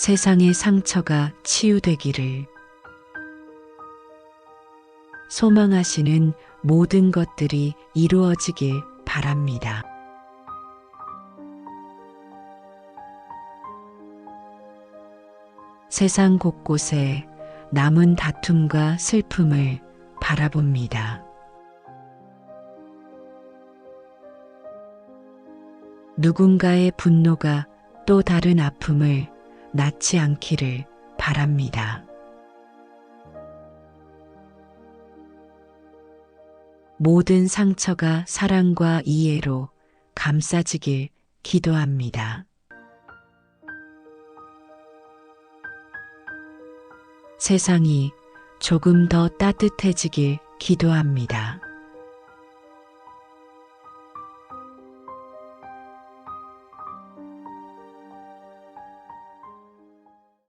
세상의 상처가 치유되기를 소망하시는 모든 것들이 이루어지길 바랍니다. 세상 곳곳에 남은 다툼과 슬픔을 바라봅니다. 누군가의 분노가 또 다른 아픔을 낳지 않기를 바랍니다. 모든 상처가 사랑과 이해로 감싸지길 기도합니다. 세상이 조금 더 따뜻해지길 기도합니다.